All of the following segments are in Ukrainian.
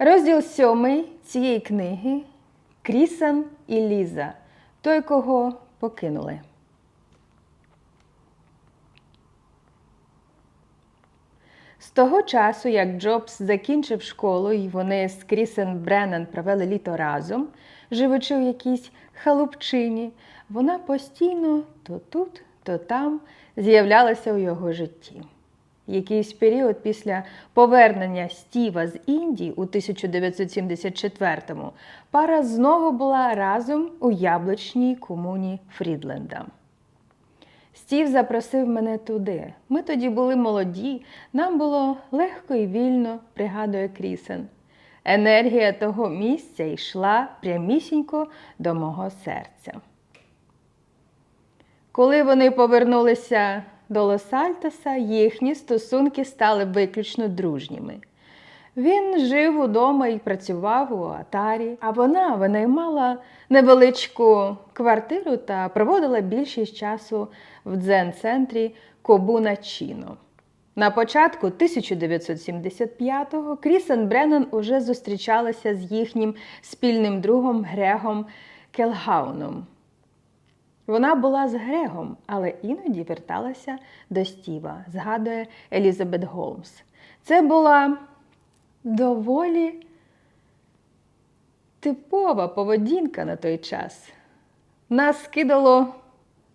Розділ сьомий цієї книги Крісан і Ліза. Той, кого покинули. З того часу, як Джобс закінчив школу, і вони з Крісен Бреннан провели літо разом, живучи у якійсь халупчині, вона постійно то тут, то там з'являлася у його житті. Якийсь період після повернення Стіва з Індії у 1974-му пара знову була разом у яблучній комуні Фрідленда. Стів запросив мене туди. Ми тоді були молоді, нам було легко і вільно, пригадує Крісен. Енергія того місця йшла прямісінько до мого серця. Коли вони повернулися до Лос-Альтоса, їхні стосунки стали виключно дружніми. Він жив удома і працював у Атарі, а вона винаймала невеличку квартиру та проводила більшість часу в дзен-центрі Кобуна Чіно. На початку 1975-го Крісен Бреннан уже зустрічалася з їхнім спільним другом Грегом Келгауном. Вона була з Грегом, але іноді верталася до Стіва, згадує Елізабет Голмс. Це була доволі типова поведінка на той час. Нас скидало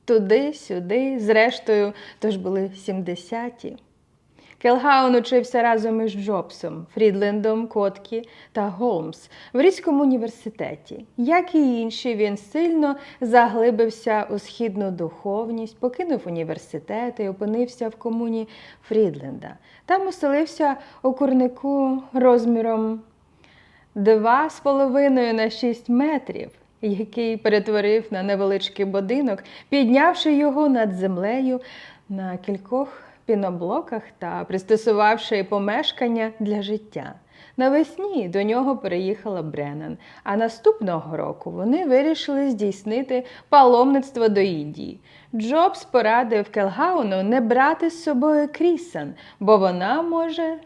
туди-сюди, зрештою, тож були 70-ті. Келгаун учився разом із Джобсом, Фрідлендом, Коткі та Голмс в Різькому університеті. Як і інші, він сильно заглибився у східну духовність, покинув університет і опинився в комуні Фрідленда. Там оселився у курнику розміром 2,5 на 6 метрів, який перетворив на невеличкий будинок, піднявши його над землею на кількох піноблоках та пристосувавши помешкання для життя. Навесні до нього переїхала Бреннан, а наступного року вони вирішили здійснити паломництво до Індії. Джобс порадив Келгауну не брати з собою Крісан, бо вона може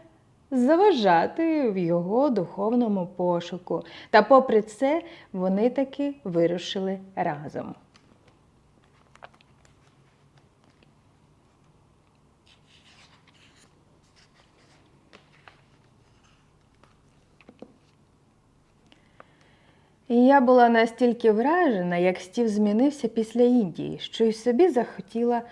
заважати в його духовному пошуку. Та попри це вони таки вирушили разом. І я була настільки вражена, як Стів змінився після Індії, що й собі захотіла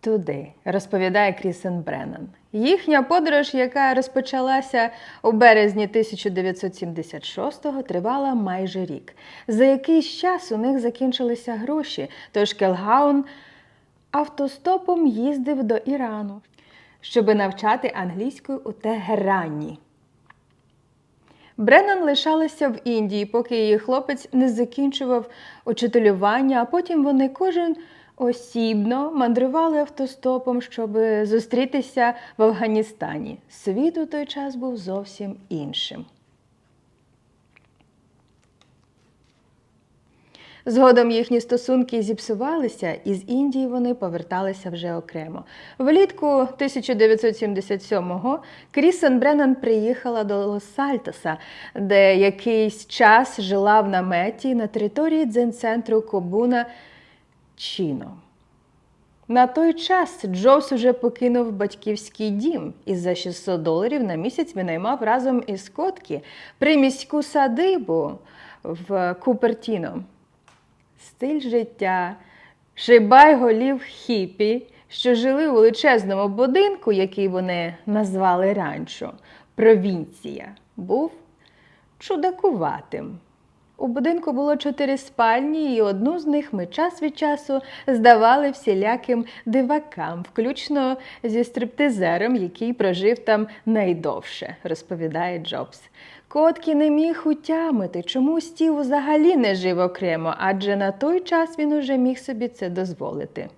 туди, розповідає Крісен Бреннан. Їхня подорож, яка розпочалася у березні 1976-го, тривала майже рік. За якийсь час у них закінчилися гроші, тож Келгаун автостопом їздив до Ірану, щоби навчати англійською у Тегерані. Бреннан лишалася в Індії, поки її хлопець не закінчував учителювання, а потім вони кожен осібно мандрували автостопом, щоб зустрітися в Афганістані. Світ у той час був зовсім іншим. Згодом їхні стосунки зіпсувалися, і з Індії вони поверталися вже окремо. Влітку 1977-го Крісен Бреннан приїхала до Лос-Альтоса, де якийсь час жила в наметі на території дзен-центру Кобуна Чіно. На той час Джобс уже покинув батьківський дім і за 600 доларів на місяць винаймав разом із Коткі приміську садибу в Купертіно. Стиль життя, шибай голів хіпі, що жили у величезному будинку, який вони назвали ранчо, провінція, був чудакуватим. У будинку було чотири спальні, і одну з них ми час від часу здавали всіляким дивакам, включно зі стриптизером, який прожив там найдовше, розповідає Джобс. Коткі не міг утямити, чому Стів взагалі не жив окремо, адже на той час він уже міг собі це дозволити.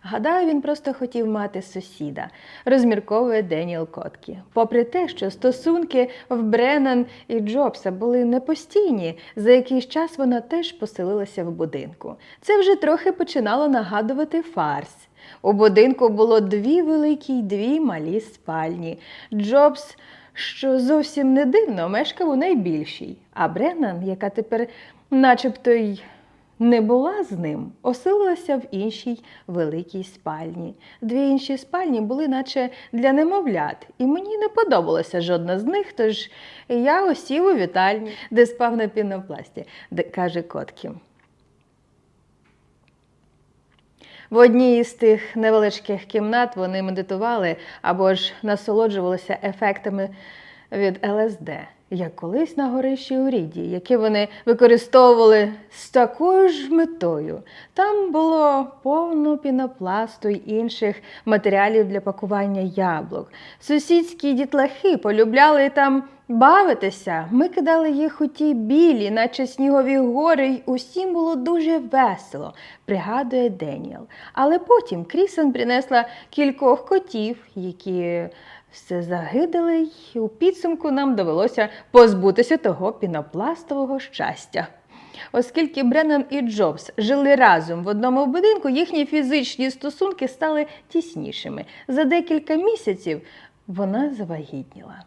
Гадаю, він просто хотів мати сусіда, розмірковує Деніел Коткі. Попри те, що стосунки в Бреннан і Джобса були непостійні, за якийсь час вона теж поселилася в будинку. Це вже трохи починало нагадувати фарс. У будинку було дві великі й дві малі спальні. Джобс що зовсім не дивно, мешкав у найбільшій, а Бреннан, яка тепер начебто й не була з ним, оселилася в іншій великій спальні. Дві інші спальні були наче для немовлят, і мені не подобалася жодна з них, тож я осів у вітальні, де спав на пінопласті, каже Коткі. В одній із тих невеличких кімнат вони медитували або ж насолоджувалися ефектами від ЛСД, як колись на горищі у Ріді, які вони використовували з такою ж метою. Там було повно пінопласту й інших матеріалів для пакування яблук. Сусідські дітлахи полюбляли там бавитися. Ми кидали їх у ті білі, наче снігові гори, й усім було дуже весело, пригадує Деніел. Але потім Крісен принесла кількох котів, які все загидали, й у підсумку нам довелося позбутися того пінопластового щастя. Оскільки Бреннан і Джобс жили разом в одному будинку, їхні фізичні стосунки стали тіснішими. За декілька місяців вона завагітніла.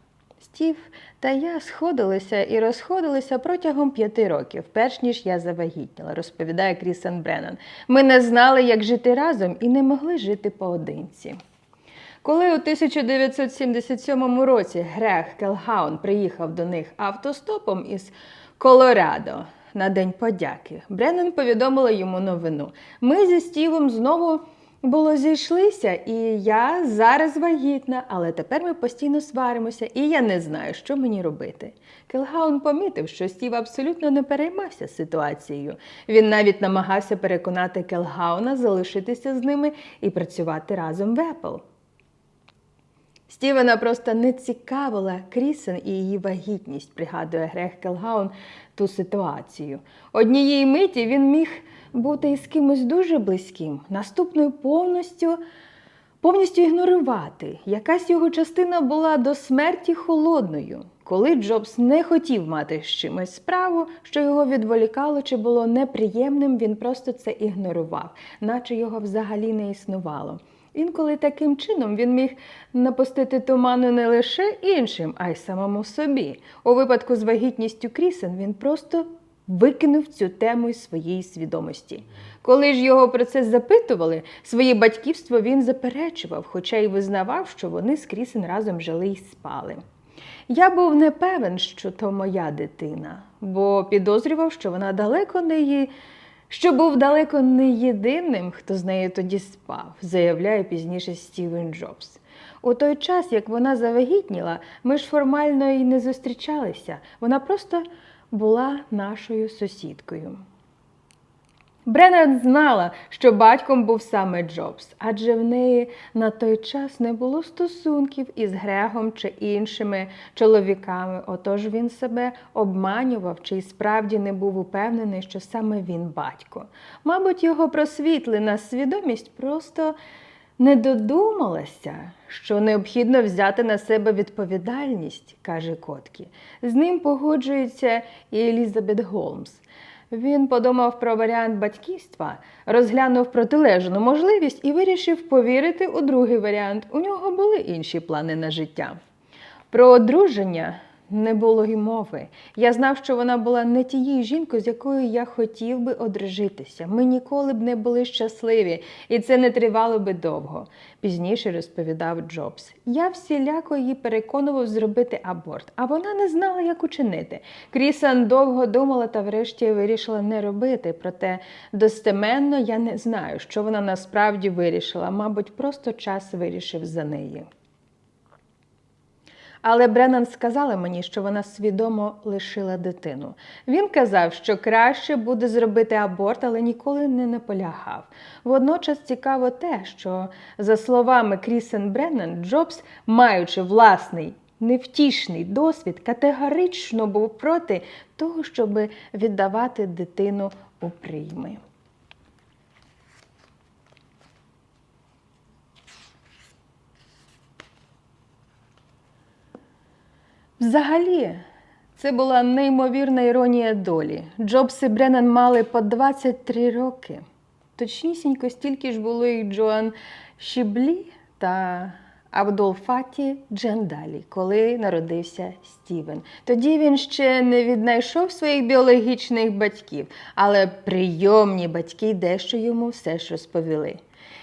Стів та я сходилися і розходилися протягом п'яти років, перш ніж я завагітніла, розповідає Крісен Бреннан. Ми не знали, як жити разом і не могли жити поодинці. Коли у 1977 році Грег Келгаун приїхав до них автостопом із Колорадо на День подяки, Бреннан повідомила йому новину. Ми зі Стівом знову було зійшлися, і я зараз вагітна, але тепер ми постійно сваримося, і я не знаю, що мені робити. Келгаун помітив, що Стів абсолютно не переймався ситуацією. Він навіть намагався переконати Келгауна залишитися з ними і працювати разом в Apple. Стівена просто не цікавила Крісен і її вагітність, пригадує Грег Келгаун ту ситуацію. Однієї миті він міг бути із кимось дуже близьким, наступною повністю, повністю ігнорувати. Якась його частина була до смерті холодною. Коли Джобс не хотів мати з чимось справу, що його відволікало чи було неприємним, він просто це ігнорував, наче його взагалі не існувало. Інколи таким чином він міг напустити туману не лише іншим, а й самому собі. У випадку з вагітністю Крісен він просто викинув цю тему із своєї свідомості. Коли ж його про це запитували, своє батьківство він заперечував, хоча й визнавав, що вони з Крісен разом жили й спали. Я був не певен, що то моя дитина, бо підозрював, що вона далеко не її що був далеко не єдиним, хто з нею тоді спав, заявляє пізніше Стівен Джобс. У той час, як вона завагітніла, ми ж формально і не зустрічалися. Вона просто була нашою сусідкою. Бреннан знала, що батьком був саме Джобс, адже в неї на той час не було стосунків із Грегом чи іншими чоловіками. Отож він себе обманював, чи й справді не був упевнений, що саме він батько. Мабуть, його просвітлена свідомість просто не додумалася, що необхідно взяти на себе відповідальність, каже Коткі. З ним погоджується і Елізабет Голмс. Він подумав про варіант батьківства, розглянув протилежну можливість і вирішив повірити у другий варіант. У нього були інші плани на життя. Про одруження не було й мови. Я знав, що вона була не тією жінкою, з якою я хотів би одружитися. Ми ніколи б не були щасливі, і це не тривало би довго. Пізніше розповідав Джобс. Я всіляко її переконував зробити аборт, а вона не знала, як учинити. Крісан довго думала та врешті вирішила не робити. Проте достеменно я не знаю, що вона насправді вирішила. Мабуть, просто час вирішив за неї. Але Бреннан сказала мені, що вона свідомо лишила дитину. Він казав, що краще буде зробити аборт, але ніколи не наполягав. Водночас цікаво те, що, за словами Крісен Бреннан, Джобс, маючи власний невтішний досвід, категорично був проти того, щоб віддавати дитину у прийми. Взагалі, це була неймовірна іронія долі. Джобс і Бреннан мали по 23 роки. Точнісінько стільки ж було і Джоан Шіблі та Абдулфаті Джендалі, коли народився Стівен. Тоді він ще не віднайшов своїх біологічних батьків, але прийомні батьки дещо йому все ж розповіли.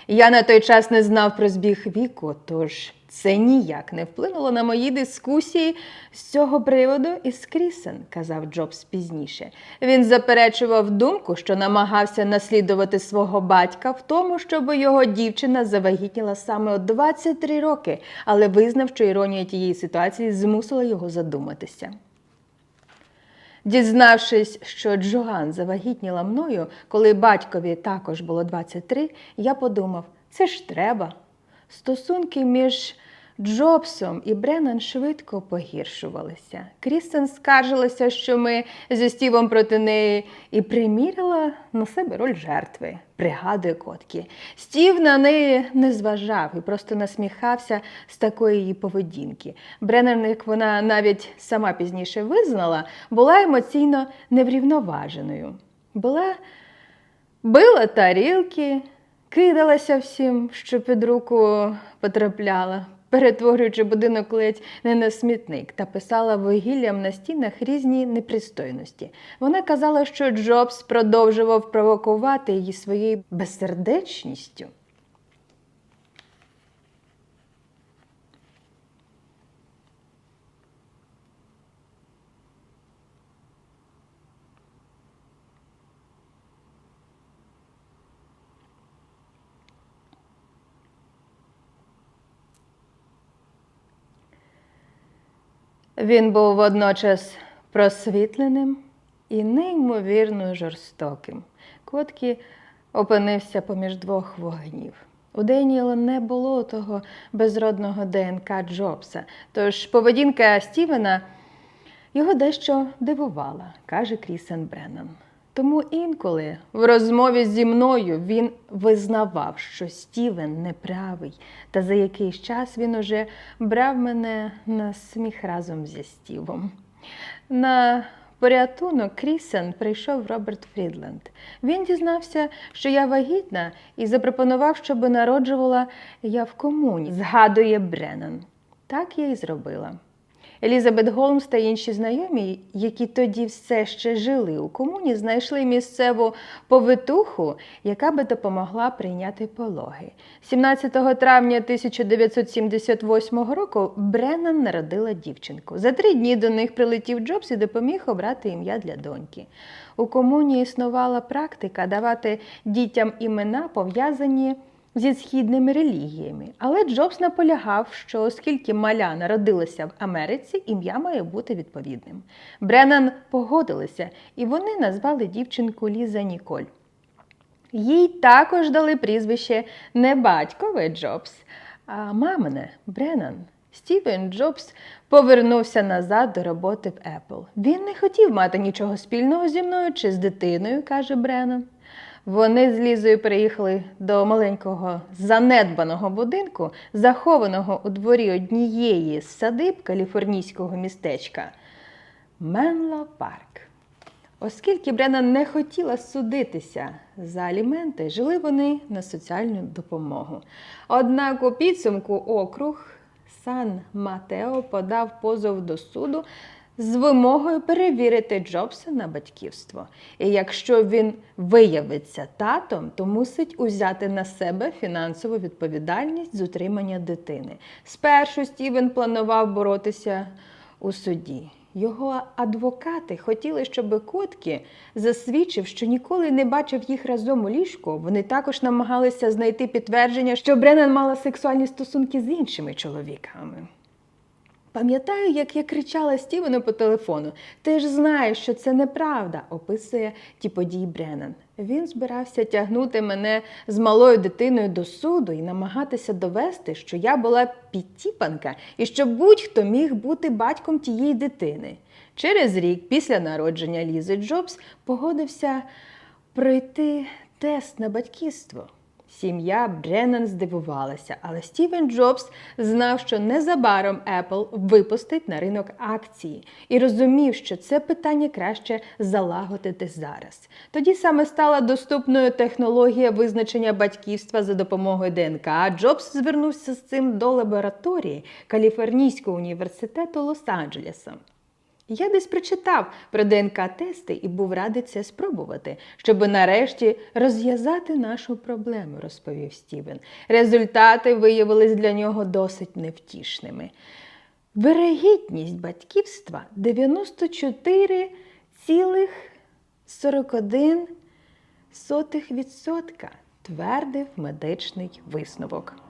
Я на той час не знав про збіг віку, тож це ніяк не вплинуло на мої дискусії з цього приводу із Крісен, казав Джобс пізніше. Він заперечував думку, що намагався наслідувати свого батька в тому, щоб його дівчина завагітніла саме у 23 роки, але визнав, що іронія тієї ситуації змусила його задуматися. Дізнавшись, що Джоан завагітніла мною, коли батькові також було 23, я подумав, це ж треба. Стосунки між Джобсом і Бреннан швидко погіршувалися. Крістен скаржилася, що ми зі Стівом проти неї і приміряла на себе роль жертви, пригадує котки. Стів на неї не зважав і просто насміхався з такої її поведінки. Бреннан, як вона навіть сама пізніше визнала, була емоційно неврівноваженою. Була била тарілки, кидалася всім, що під руку потрапляла, перетворюючи будинок ледь не на смітник, та писала вугіллям на стінах різні непристойності. Вона казала, що Джобс продовжував провокувати її своєю безсердечністю. Він був водночас просвітленим і неймовірно жорстоким. Коткі опинився поміж двох вогнів. У Деніела не було того безродного ДНК Джобса, тож поведінка Стівена його дещо дивувала, каже Крісен Бреннан. Тому інколи в розмові зі мною він визнавав, що Стівен неправий, та за якийсь час він уже брав мене на сміх разом зі Стівом. На порятунок Крісен прийшов Роберт Фрідленд. Він дізнався, що я вагітна, і запропонував, щоб народжувала я в комуні, згадує Бреннан. Так я і зробила. Елізабет Голмс та інші знайомі, які тоді все ще жили у комуні, знайшли місцеву повитуху, яка би допомогла прийняти пологи. 17 травня 1978 року Бреннан народила дівчинку. За три дні до них прилетів Джобс і допоміг обрати ім'я для доньки. У комуні існувала практика давати дітям імена пов'язані зі східними релігіями. Але Джобс наполягав, що оскільки маля народилася в Америці, ім'я має бути відповідним. Бреннан погодилися, і вони назвали дівчинку Ліза Ніколь. Їй також дали прізвище не батькове Джобс, а мамине Бреннан. Стівен Джобс повернувся назад до роботи в Apple. Він не хотів мати нічого спільного зі мною чи з дитиною, каже Бреннан. Вони з Лізою переїхали до маленького занедбаного будинку, захованого у дворі однієї з садиб каліфорнійського містечка Менло Парк. Оскільки Брена не хотіла судитися за аліменти, жили вони на соціальну допомогу. Однак у підсумку округ Сан Матео подав позов до суду з вимогою перевірити Джобса на батьківство. І якщо він виявиться татом, то мусить узяти на себе фінансову відповідальність з утримання дитини. Спершу Стівен планував боротися у суді. Його адвокати хотіли, щоб Коткі засвідчив, що ніколи не бачив їх разом у ліжку. Вони також намагалися знайти підтвердження, що Бреннан мала сексуальні стосунки з іншими чоловіками. Пам'ятаю, як я кричала Стівену по телефону. Ти ж знаєш, що це неправда, описує ті події Бреннан. Він збирався тягнути мене з малою дитиною до суду і намагатися довести, що я була підтіпанка і що будь-хто міг бути батьком тієї дитини. Через рік після народження Лізи Джобс погодився пройти тест на батьківство. Сім'я Бреннан здивувалася, але Стівен Джобс знав, що незабаром Apple випустить на ринок акції і розумів, що це питання краще залагодити зараз. Тоді саме стала доступною технологія визначення батьківства за допомогою ДНК. Джобс звернувся з цим до лабораторії Каліфорнійського університету Лос-Анджелеса. Я десь прочитав про ДНК-тести і був радий це спробувати, щоб нарешті розв'язати нашу проблему, розповів Стівен. Результати виявились для нього досить невтішними. Вирогідність батьківства 94,41%, твердив медичний висновок.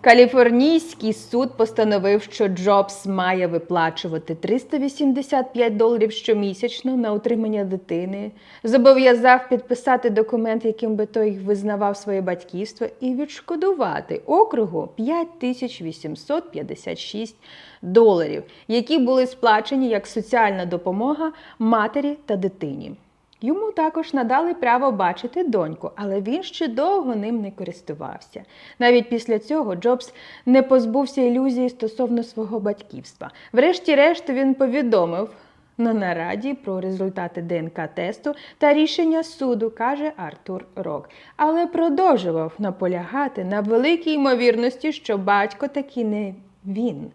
Каліфорнійський суд постановив, що Джобс має виплачувати 385 доларів щомісячно на утримання дитини, зобов'язав підписати документ, яким би той визнавав своє батьківство, і відшкодувати округу 5856 доларів, які були сплачені як соціальна допомога матері та дитині. Йому також надали право бачити доньку, але він ще довго ним не користувався. Навіть після цього Джобс не позбувся ілюзії стосовно свого батьківства. Врешті-решт він повідомив на нараді про результати ДНК-тесту та рішення суду, каже Артур Рок, але продовжував наполягати на великій ймовірності, що батько таки не він.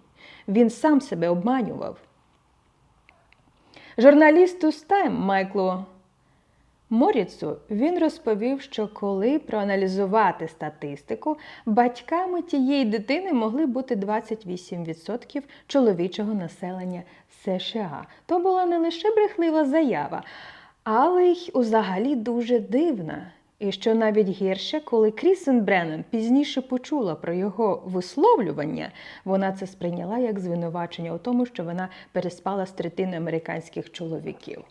Він сам себе обманював. Журналісту Стайм Майклу Моріцу він розповів, що коли проаналізувати статистику, батьками тієї дитини могли бути 28% чоловічого населення США. То була не лише брехлива заява, але й узагалі дуже дивна. І що навіть гірше, коли Крісен Бреннен пізніше почула про його висловлювання, вона це сприйняла як звинувачення у тому, що вона переспала з третини американських чоловіків.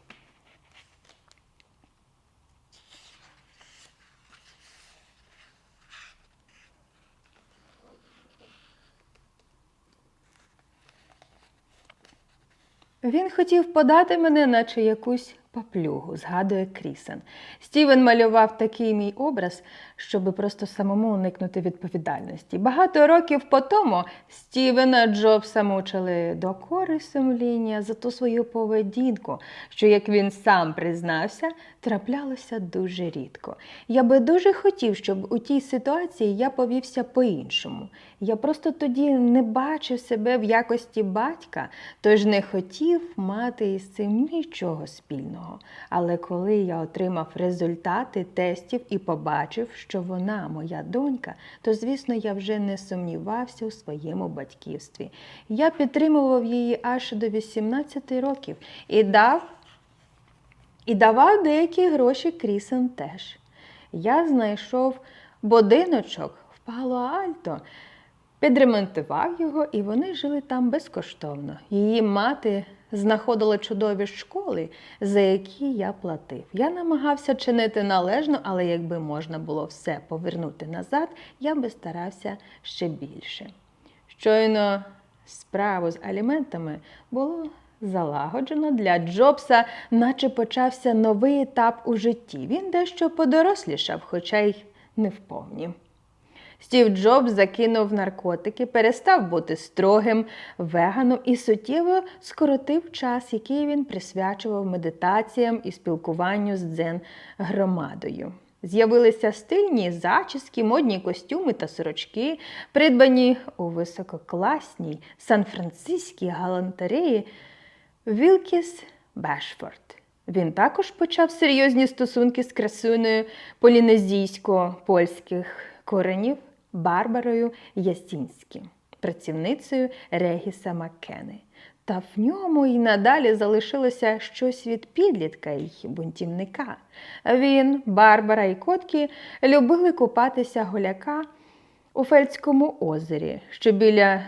Він хотів подати мене, наче якусь паплюгу, згадує Крісен. Стівен малював такий мій образ, щоб просто самому уникнути відповідальності. Багато років по тому Стівена Джобса мучили докори сумління за ту свою поведінку, що, як він сам признався, траплялося дуже рідко. Я би дуже хотів, щоб у тій ситуації я повівся по-іншому. Я просто тоді не бачив себе в якості батька, тож не хотів мати із цим нічого спільного. Але коли я отримав результати тестів і побачив, що вона моя донька, то, звісно, я вже не сумнівався у своєму батьківстві. Я підтримував її аж до 18 років і дав і давав деякі гроші Крісен теж. Я знайшов будиночок в Пало-Альто, підремонтував його, і вони жили там безкоштовно. Її мати знаходила чудові школи, за які я платив. Я намагався чинити належно, але якби можна було все повернути назад, я би старався ще більше. Щойно справу з аліментами було залагоджено для Джобса, наче почався новий етап у житті. Він дещо подорослішав, хоча й не вповні. Стів Джобс закинув наркотики, перестав бути строгим веганом і суттєво скоротив час, який він присвячував медитаціям і спілкуванню з дзен громадою. З'явилися стильні зачіски, модні костюми та сорочки, придбані у висококласній сан-франциській галантереї Вілкіс Бешфорд. Він також почав серйозні стосунки з красунею полінезійсько-польських коренів Барбарою Ясінським, працівницею Регіса Маккени. Та в ньому й надалі залишилося щось від підлітка й бунтівника. Він, Барбара і Коткі любили купатися голяка у Фельдському озері, що біля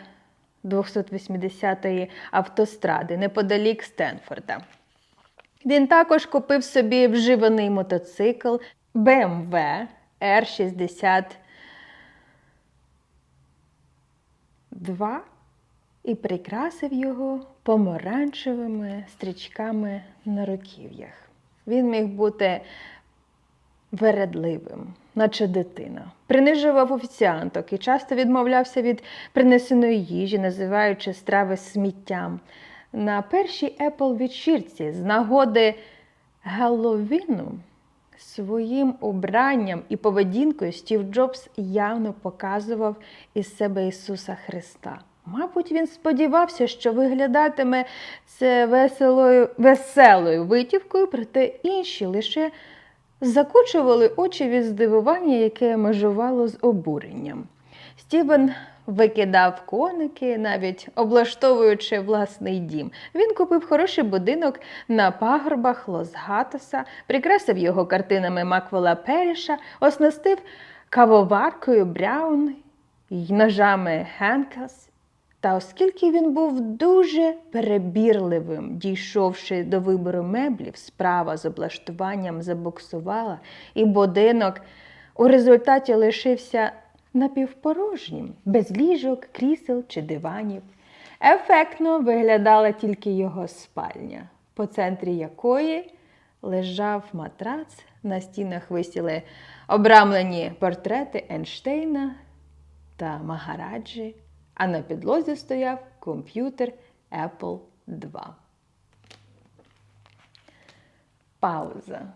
280-ї автостради неподалік Стенфорда. Він також купив собі вживаний мотоцикл BMW R60 2 і прикрасив його помаранчевими стрічками на руків'ях. Він міг бути вередливим, наче дитина, принижував офіціанток і часто відмовлявся від принесеної їжі, називаючи страви сміттям. На першій Apple вечірці з нагоди Геловіну своїм убранням і поведінкою Стів Джобс явно показував із себе Ісуса Христа. Мабуть, він сподівався, що виглядатиме це веселою, веселою витівкою, проте інші лише закучували очі від здивування, яке межувало з обуренням. Стівен викидав коники, навіть облаштовуючи власний дім. Він купив хороший будинок на пагорбах Лос-Гатоса, прикрасив його картинами Маквела Періша, оснастив кавоваркою Браун й ножами Хенкелс. Та оскільки він був дуже перебірливим, дійшовши до вибору меблів, справа з облаштуванням забуксувала, і будинок у результаті лишився напівпорожнім, без ліжок, крісел чи диванів. Ефектно виглядала тільки його спальня, по центрі якої лежав матрац, на стінах висіли обрамлені портрети Ейнштейна та Магараджі, а на підлозі стояв комп'ютер Apple II. Пауза.